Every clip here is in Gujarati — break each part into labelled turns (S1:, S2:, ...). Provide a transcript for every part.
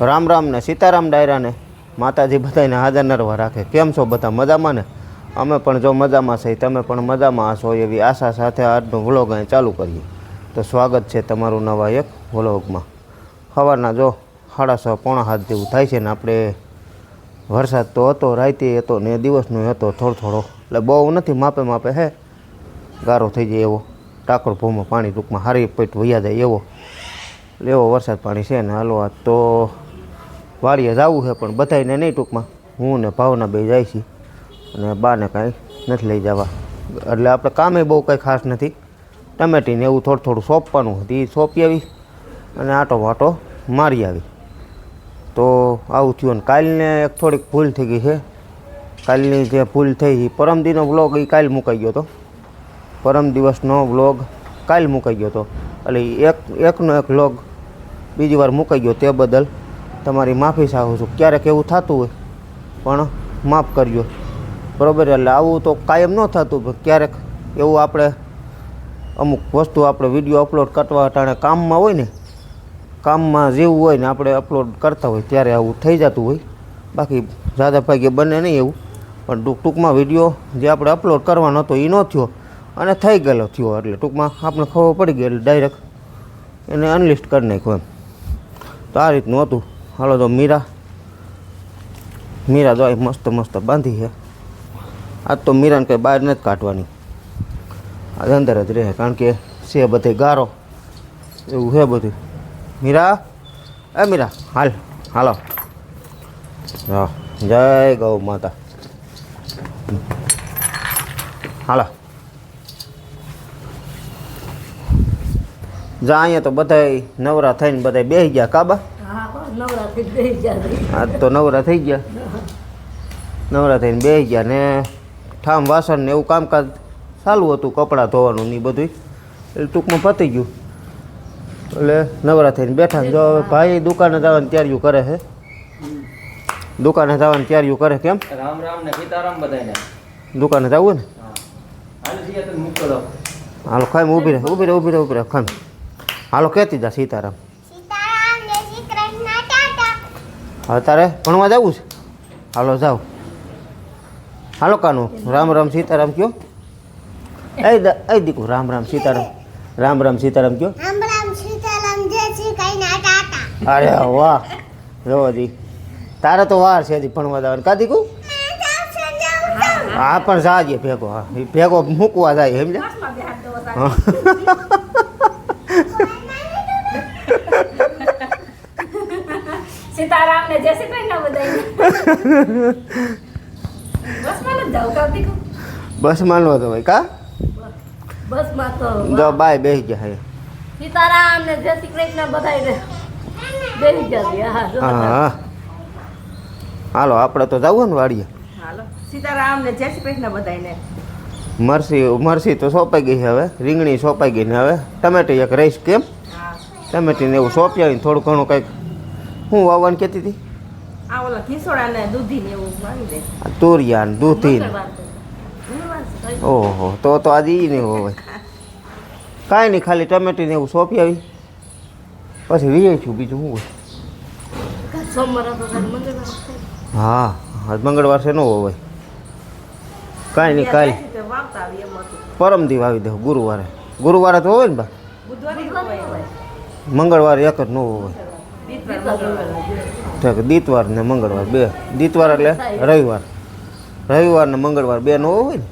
S1: રામ રામ ને સીતારામ ડાયરાને માતાજી બધાને હાજર નરવા રાખે. કેમ છો બધા મજામાં ને? અમે પણ જો મજામાં છીએ તમે પણ મજામાં હશો એવી આશા સાથે આજનો વ્લોગ અહીં ચાલુ કરીએ. તો સ્વાગત છે તમારું નવા એક વ્લોગમાં. સવારના જો સાડા છ પોણા હાથ જેવું થાય છે ને આપણે વરસાદ તો હતો રાતે હતો ને દિવસનો હતો થોડો થોડો. એટલે બહુ નથી માપે માપે હે, ગારો થઈ જાય એવો. ટાકર ભૂમાં પાણી ટૂંકમાં હારી પેટ વૈયા જાય એવો. એટલે એવો વરસાદ પાણી છે ને હાલો આ તો વાડીએ જવું છે, પણ બધાને નહીં ટૂંકમાં. હું ને ભાવના બે જાય છે અને બાને કાંઈ નથી લઈ જવા. એટલે આપણે કામે બહુ કંઈ ખાસ નથી. ટમેટીને એવું થોડું થોડું સોંપવાનું હતું એ સોંપી આવી અને આટો વાટો મારી આવી. તો આવું થયું ને કાલને એક થોડીક ભૂલ થઈ ગઈ છે. કાલની જે ભૂલ થઈ પરમદીનો વ્લોગ એ કાલ મુકાઈ ગયો હતો. પરમ દિવસનો વ્લોગ કાલ મુકાઈ ગયો હતો. એટલે એક, એકનો એક વ્લોગ બીજી વાર મુકાઈ ગયો તે બદલ તમારી માફી ચાહું છું. ક્યારેક એવું થતું હોય, પણ માફ કરજો. બરાબર? એટલે આવું તો કાયમ ન થતું, પણ ક્યારેક એવું આપણે અમુક વસ્તુ આપણે વીડિયો અપલોડ કરવા ટાણે કામમાં હોય ને, કામમાં જેવું હોય ને આપણે અપલોડ કરતા હોય, ત્યારે આવું થઈ જતું હોય. બાકી દાદા ભાગે બને નહીં એવું. પણ ટૂંક ટૂંકમાં વીડિયો જે આપણે અપલોડ કરવાનો હતો એ ન થયો, અને થઈ ગયેલો થયો. એટલે ટૂંકમાં આપણે ખબર પડી ગઈ, એટલે ડાયરેક્ટ એને અનલિસ્ટ કરી નાખ્યો એમ. તો આ રીતનું હતું. હાલો તો મીરા. મીરા તો અહીં મસ્ત મસ્ત બાંધી છે. આજ તો મીરાને કંઈ બહાર નથી કાઢવાની. આજ અંદર જ રહે, કારણ કે છે બધે ગારો. એવું છે બધું. મીરા? એ મીરા, હાલ, હાલો. હા જય ગૌ માતા. હાલો. જા અહીંયા તો બધાય નવરા થઈને બધાય બેસી ગયા કાબા આજ તો નવરા થઈ ગયા. નવરા થઈને બેસી ગયા ને ઠામ વાસણ ને એવું કામકાજ ચાલુ હતું કપડાં ધોવાનું ને બધું એટલે ટૂંકમાં પતી ગયું. એટલે નવરા થઈને બેઠા જો હવે ભાઈ દુકાને જવાની તૈયારીઓ કરે છે. દુકાને જવાની તૈયારીઓ કરે કેમ?
S2: રામ રામ ને સીતારામ બધાને
S1: દુકાને જવું ને?
S2: હાલ
S1: ખાઈ ઊભી રહે ઊભી રહે ઊભી રહે ઊભી રહે ખાઈ હાલો કહેતી જા સીતારામ
S3: જય શ્રી કૃષ્ણ ટાટા
S1: હવે તારે ભણવા જવું છે? હાલો જાઓ. હાલો કાનું. રામ રામ સીતારામ કયો. એ. એ દીકુ રામ રામ સીતારામ. રામ રામ સીતારામ કયો.
S3: રામ રામ સીતારામ ટાટા.
S1: અરે વાહ. જો દી તારે તો વાર છે હજી ભણવા જવાનું. કા દીકુ? હા પણ જાજે ભેગો હા. ભેગો મૂકવા જાય સમજે
S4: સીતારામ ને જય શ્રી કૃષ્ણ બધાય બસમાં જાવ કાપી કો?
S1: બસ માનવો તો ભાઈ કા?
S4: બસમાં તો
S1: જો બાય બેસી ગયા હે.
S4: સીતારામ ને જય શ્રી કૃષ્ણ બધાય ને બેસી હા
S1: હાલો આપણે તો જવું ને વાડીએ.
S5: હાલો. સીતારામ ને જય શ્રી કૃષ્ણ બધાને
S1: મરસી મરસી તો સોંપાઈ ગઈ છે હવે. રીંગણી સોંપાઈ ગઈ ને હવે. ટમેટી એક રહીશ કેમ? ટમેટીને એવું સોંપ્યા થોડું ઘણું કંઈક હું વાવવાનું કહેતી હતી?
S5: આ ઓલા ઘીસોડા ને દૂધી ને એવું વાવી દે.
S1: તુરિયા ને દૂધી ને
S4: મંગળવાર તો. મંગળવાર છે, કઈ.
S1: ઓહો તો તો આજે ઈ નહીં હોય. કાંઈ નહીં ખાલી ટમેટી ને એવું સોંપી આવી. પછી વીએ છું બીજું શું હોય?
S4: સોમવાર.
S1: હા આજ મંગળવાર છે ન હોય. કાંઈ નહીં કાંઈ
S5: પરમ એમ
S1: વાવી દઉં ગુરુવારે. ગુરુવારે તો હોય ને બા? મંગળવારે એક જ ન હોય.
S5: દીતવાર
S1: ને મંગળવાર બે. દીતવાર એટલે રવિવાર. રવિવાર ને મંગળવાર બે નો હોય ને.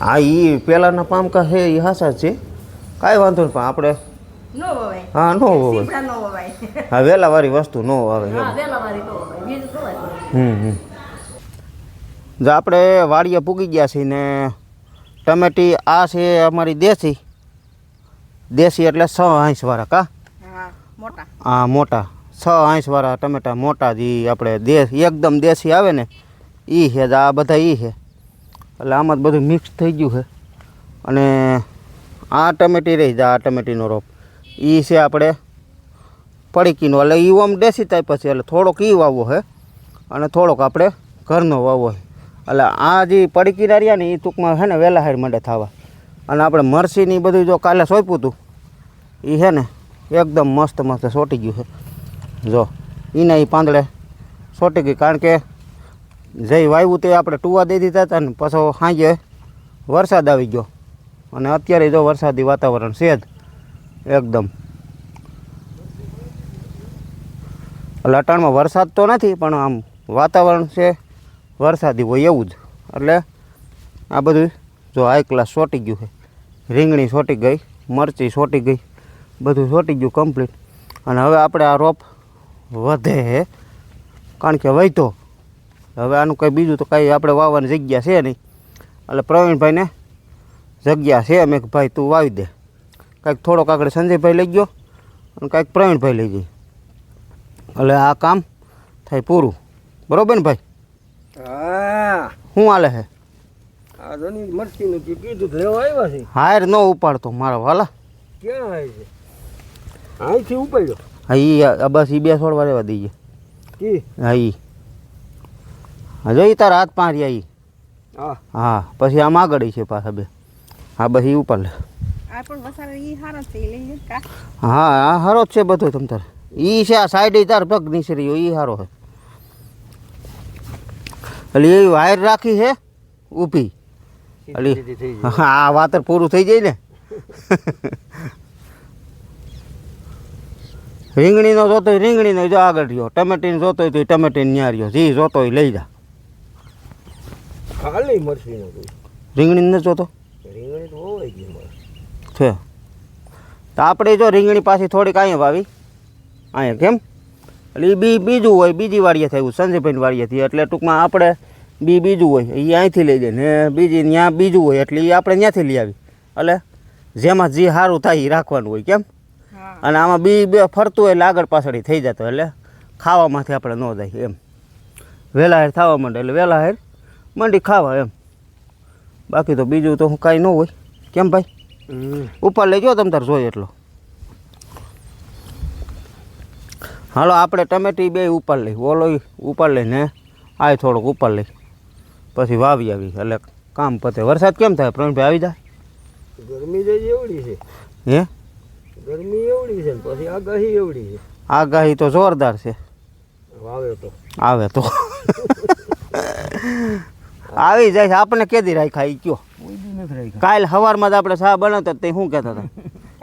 S1: હા એ પહેલાંના પામકા છે એ હાસા છે. કાંઈ વાંધો નહીં પણ આપણે હા ન હોય
S5: વવાય
S1: હા વેલા વાળી વસ્તુ ન આવે. હમ હમ. જો આપણે વાડીએ પૂગી ગયા છીએ ને ટમેટી આ છે અમારી દેશી. દેશી એટલે છ આંસવાળા કા?
S5: હા મોટા.
S1: આ મોટા. છ આંસવાળા ટમેટા મોટા જે આપણે દેશ એકદમ દેશી આવે ને એ છે આ બધા એ છે. એટલે આમાં જ બધું મિક્સ થઈ ગયું છે. અને આ ટમેટી રહી જાય આ ટમેટીનો રોપ. એ છે આપણે પડીકીનો એટલે એ આમ દેશી ટાઈપ છે એટલે થોડોક એ વાવવો છે. અને થોડોક આપણે ઘરનો વાવવો છે. એટલે આ જે પડીકીના રહ્યા ને એ ટૂંકમાં છે ને વહેલા હાર માંડે થવા. અને આપણે મરસીની બધું જો કાલે સોંપ્યું હતું એ છે ને એકદમ મસ્ત મસ્ત સોટી ગયું છે જો એના એ પાંદડે સોટી ગઈ. કારણ કે જઈ વાવ્યું તે આપણે ટુવા દઈ દીધા હતા ને પાછો સાંજે વરસાદ આવી ગયો. અને અત્યારે જો વરસાદી વાતાવરણ છે જ એકદમ. લટાણમાં વરસાદ તો નથી, પણ આમ વાતાવરણ છે, વરસાદી હોય એવું જ. એટલે આ બધું જો હાઈ ક્લાસ સોટી ગયું છે રીંગણી છોટી ગઈ મરચી છોટી ગઈ બધું છોટી ગયું કમ્પ્લીટ અને હવે આપણે આ રોપ વધે છે કારણ કે વહીતો હવે આનું કંઈ બીજું તો કાંઈ આપણે વાવવાની જગ્યા છે નહીં. એટલે પ્રવીણભાઈને જગ્યા છે મેં કે ભાઈ તું વાવી દે. કાંઈક થોડોક આગળ સંજયભાઈ લઈ ગયો અને કાંઈક પ્રવીણભાઈ લઈ ગઈ. એટલે આ કામ થાય પૂરું. બરાબર ને ભાઈ? શું હાલે છે
S6: આ ધની મરચીનું જે કીધું લેવા આવ્યા છે.
S1: હાયર નો ઉપાડતો મારો વાલા
S6: ક્યાં આવે છે? અહીંથી ઉપાડ્યો?
S1: હા ઈ બસ એ બે છોડવા રહેવા દઈએ
S6: કી?
S1: હા ઈ. હા જો ઈ તારા હાથ પારી ઈ.
S6: હા.
S1: હા પછી આમ આગળ છે પાછા બે. હા બસ એ ઉપર લે.
S5: આ પણ વસારે ઈ હારો છે ઈ લઈ લે કા?
S1: હા આ હારો જ છે બધો તમ તારે. ઈ છે આ સાઈડ તાર પગ નીસરી ઈ હારો છે. એટલે એ વાયર રાખી છે ઊભી. અલી. આ વાતર પૂરું થઈ જાય ને. રીંગણીનો જોતો હોય રીંગણીનો જો આગળ રહ્યો. ટમેટીને જોતો હોય તો ટમેટીને ન્યા રહ્યો. જી જોતો હોય લઈ જા.
S6: ખાલી મરસીનો
S1: રીંગણી નથી જોતો?
S6: રીંગણી તો હોય
S1: છે. તો આપણે જો રીંગણી પાછી થોડીક અહીંયા વાવી. અહીંયા કેમ? એટલે બી બીજું હોય બીજી વાડીએ થયું સંજયભાઈની વાડીએથી એટલે ટૂંકમાં આપણે બી બીજું હોય એ અહીંથી લઈ જાય. ને બીજી ત્યાં બીજું હોય એટલે એ આપણે ત્યાંથી લઈ આવી એટલે જેમાં જે સારું થાય એ રાખવાનું હોય કેમ? અને આમાં બી બે ફરતું હોય એટલે આગળ પાછળ થઈ જતો એટલે ખાવામાંથી આપણે ન જાય એમ. વહેલા હેર થવા માંડે એટલે વહેલા હેર મંડી ખાવા એમ. બાકી તો બીજું તો હું કાંઈ ન હોય. કેમ ભાઈ? ઉપર લઈ ગયો તમ તાર જોઈએ એટલો. હાલો આપણે ટમેટી બે ઉપર લઈ ઓલો ઉપર લઈને આ થોડોક ઉપર લઈ. પછી વાવી આવી. એટલે કામ પતે. વરસાદ કેમ થાય? પ્રવીણભાઈ આવી જાય?
S6: ગરમી જ એવડી છે.
S1: હે?
S6: ગરમી એવડી છે પછી આગાહી એવડી છે.
S1: આગાહી તો જોરદાર છે.
S6: વાવે તો.
S1: આવે તો. આવી જાય આપણે કેદી રાખ્યા? ઈ કયો? કાલ સવારમાં જ આપણે શા બનાવતા તે શું કહેતા હતા?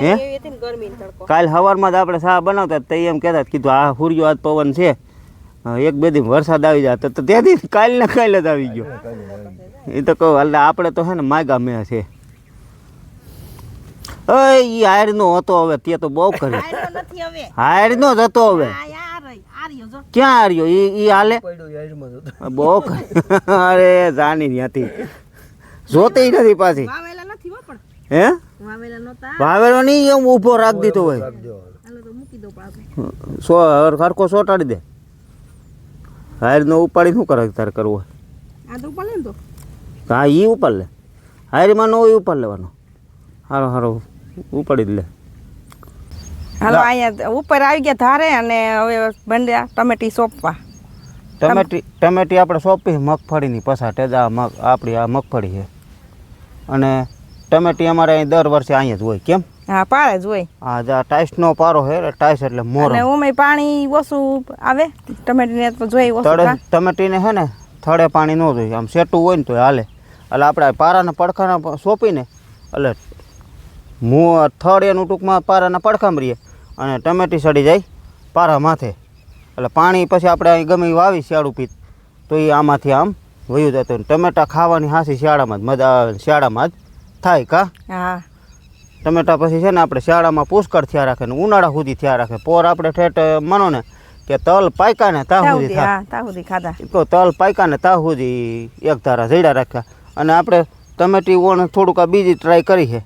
S5: તડકો.
S1: કાલ સવારમાં જ આપણે શા બનાવતા તે એમ કહેતા હતા, કીધું આ હુરિયો આજ પવન છે. હા, એક બે દી વરસાદ આવી જાય તો ત્યાંથી કાલ ને કાલ જ આવી ગયો. એ તો કહું એટલે આપણે તો હે ને માગા મેં છે. એ હાર નો હતો હવે તે તો બહુ
S5: કરે. હવે.
S1: નો જ હતો હવે. ક્યાં હાર્યો એ એ હાલે? બહુ. અરે જાની ત્યાંથી જોતી નથી પાછી.
S5: વાવેલા નથી હો પણ.
S1: હે?
S5: વાવેલા
S1: નહીં એમ ઊભો રાખી દીધો હોય.
S6: રાખજો
S5: હાલો તો મૂકી દો પાછું
S1: સો સરખો સોટાડી દે. હારીનો ઉપાડી શું કરે તારે કરવું હોય?
S5: આ તો પડે ને તો.
S1: હા એ ઉપર લે. હારીમાં નો હોય ઉપર લેવાનો. હારો હારો ઉપાડી જ લે.
S5: હાલો અહીંયા ઉપર આવી ગયા ધારે અને હવે બંડ્યા ટમેટી સોંપવા.
S1: ટમેટી ટમેટી આપણે સોંપી મગફળીની પસાટે જ આ મગ આપણી આ મગફળી છે. અને ટમેટી અમારે અહીં દર વર્ષે અહીંયા જ હોય કેમ?
S5: હા પાળે જ હોય.
S1: હા જા ટાઈસ નો પારો હે ટાઈસ એટલે મોર.
S5: અને ઉમે પાણી ઓછું આવે ટમેટીને તો જોઈ ઓછું
S1: ટમેટીને હે ને થડે પાણી ન જોઈએ આમ સેટું હોય ને તો હાલે. એટલે આપણે પારાના પડખાના સોંપીને એટલે મો થડ એનું ટૂંકમાં પારાના પડખામાં રહીએ અને ટમેટી સડી જાય પારા માથે. એટલે પાણી પછી આપણે અહીં ગમે વાવી શિયાળું પીત તો એ આમાંથી આમ વયું જતું ટમેટા ખાવાની હાસી શિયાળામાં જ મજા આવે શિયાળામાં જ. થાય કા?
S5: હા.
S1: ટમેટા પછી છે ને આપણે શિયાળામાં પુષ્કળ થયા રાખે ને ઉનાળા સુધી થયા રાખે. પોર આપણે ઠેઠ માનો ને કે તલ પાયકા ને
S5: તા
S1: સુધી
S5: તા ખાધા.
S1: તો તલ પાયકા ને તા સુધી એક ધારા જઈડા રાખ્યા. અને આપણે ટમેટી ઓણ થોડુંક આ બીજી ટ્રાય કરી છે.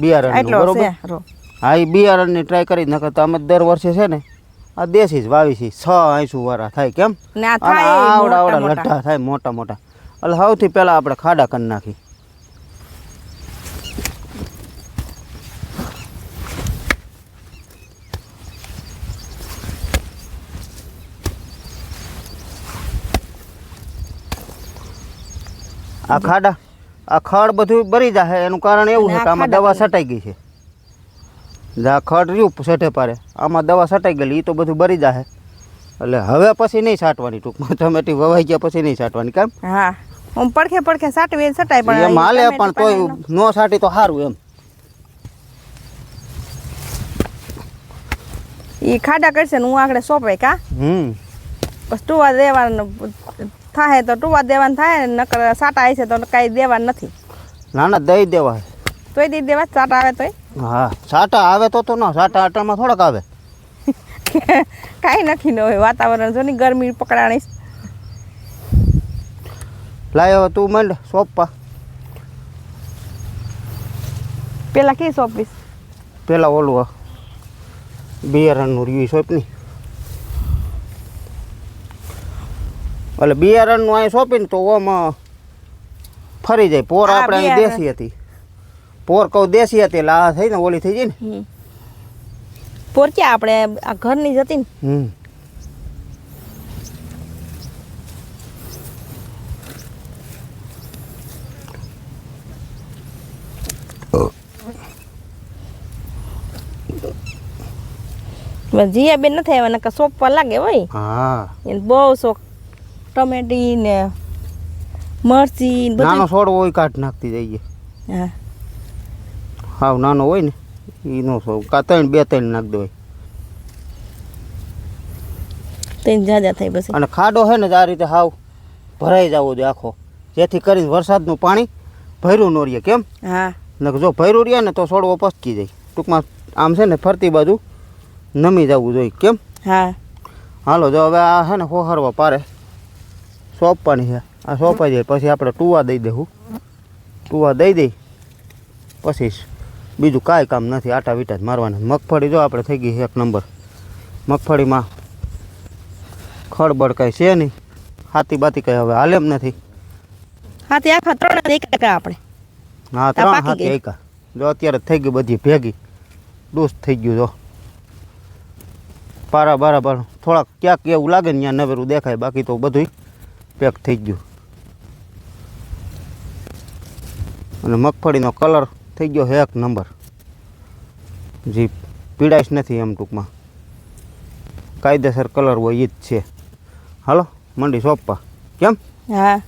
S5: બિયારણ
S1: બરોબર? હા એ બિયારણની ટ્રાય કરી નકર તો અમે દર વર્ષે છે ને આ દેશી જ વાવી છે. છ આંસુ વાળા થાય કેમ? આવડા આવડા લઠ્ઠા થાય મોટા મોટા. એટલે સૌથી પહેલાં આપણે ખાડા કરી નાખી આ ખાડા આ ખડ બધું ભરી જાય એનું કારણ એવું છે કે આમાં દવા
S5: સટાઈ
S1: છટાઈ ગઈ છે. આ ખડ રહ્યું સઠે પારે. આમાં દવા છટાઈ ગયેલી એ તો બધું ભરી જાય એટલે હવે પછી નહીં છાંટવાની ટૂંકમાં. ટમેટી વવાઈ ગયા પછી નહીં છાંટવાની કેમ?
S5: હા. હું પડખે પડખે સાટવી સટાય પણ
S1: એમ હાલે પણ તોય ન છાંટી તો સારું એમ.
S5: એ ખાડા કરશે ને હું આગળ સોંપાય કા?
S1: હમ.
S5: બસ આ દેવાનું થાય તો ટુવા દેવાનું થાય ને નકર સાટા છે તો કાંઈ દેવાનું નથી.
S1: ના ના દઈ દેવાય.
S5: તોય દઈ દેવા સાટા આવે તોય?
S1: હા સાટા આવે તો તો ના સાટા આટામાં થોડાક આવે.
S5: કાંઈ નક્કી ન હોય વાતાવરણ જો ને ગરમી પકડાણી
S1: લાયો તું મંડ સોંપવા.
S5: પેલા કી સોંપીશ?
S1: પેલા ઓલું બિયારણનું રહ્યું સોંપ એટલે બિયારણનું અહીં સોંપીને તો ઓમ ફરી જાય. પોર આપણે અહીં દેશી હતી. પોર કહું દેશી હતી એટલે આ થઈ ને ઓલી થઈ જાય ને.
S5: પોર ક્યાં આપણે આ ઘરની જ હતી ને? જીયા બેન નથી આવ્યા સોંપવા લાગે હોય.
S1: હા.
S5: બહુ શોખ. ટમેટી ને મરચી
S1: નાનો છોડ હોય કાઢ નાખતી જઈએ.
S5: હા.
S1: હાવ નાનો હોય ને એનો છોડ. કા ત્રણ બે ત્રણ નાખ દેવાય.
S5: ત્રણ જાજા થાય બસ
S1: અને ખાડો છે ને આ રીતે હાવ ભરાઈ જવો જોઈએ આખો. જેથી કરીને વરસાદનું પાણી ભર્યું ન રહે કેમ?
S5: હા.
S1: જો ભર્યું રહે ને તો છોડવો પસકી જાય. ટૂંકમાં આમ છે ને ફરતી બાજુ નમી જવું જોઈએ. કેમ?
S5: હા.
S1: હાલો જો હવે આ છે ને હોહરવા પારે. સોંપવાની છે. આ સોંપાઈ જાય પછી આપણે ટુવા દઈ દેવું. ટુવા દઈ દઈ પછી બીજું કાંઈ કામ નથી આટા વીટા જ મારવાના. મગફળી જો આપણે થઈ ગઈ એક નંબર. મગફળીમાં ખડબડ કાંઈ છે નહીં. હાથી બાતી કંઈ હવે હાલે એમ નથી.
S5: હા આખા ત્રણ આપણે.
S1: હા ત્રણ હાથી. એકા જો અત્યારે થઈ ગઈ બધી ભેગી. ડૂસ થઈ ગયું જો. પારા બરાબર થોડાક ક્યાંક એવું લાગે ને ત્યાં નવેરું દેખાય બાકી તો બધું પેક થઈ ગયું. અને મગફળીનો કલર થઈ ગયો એક નંબર. જે પીડાશ નથી એમ ટૂંકમાં. કાયદેસર કલર હોય એ જ છે. હાલો, મંડી સોંપવા. કેમ?
S5: હા.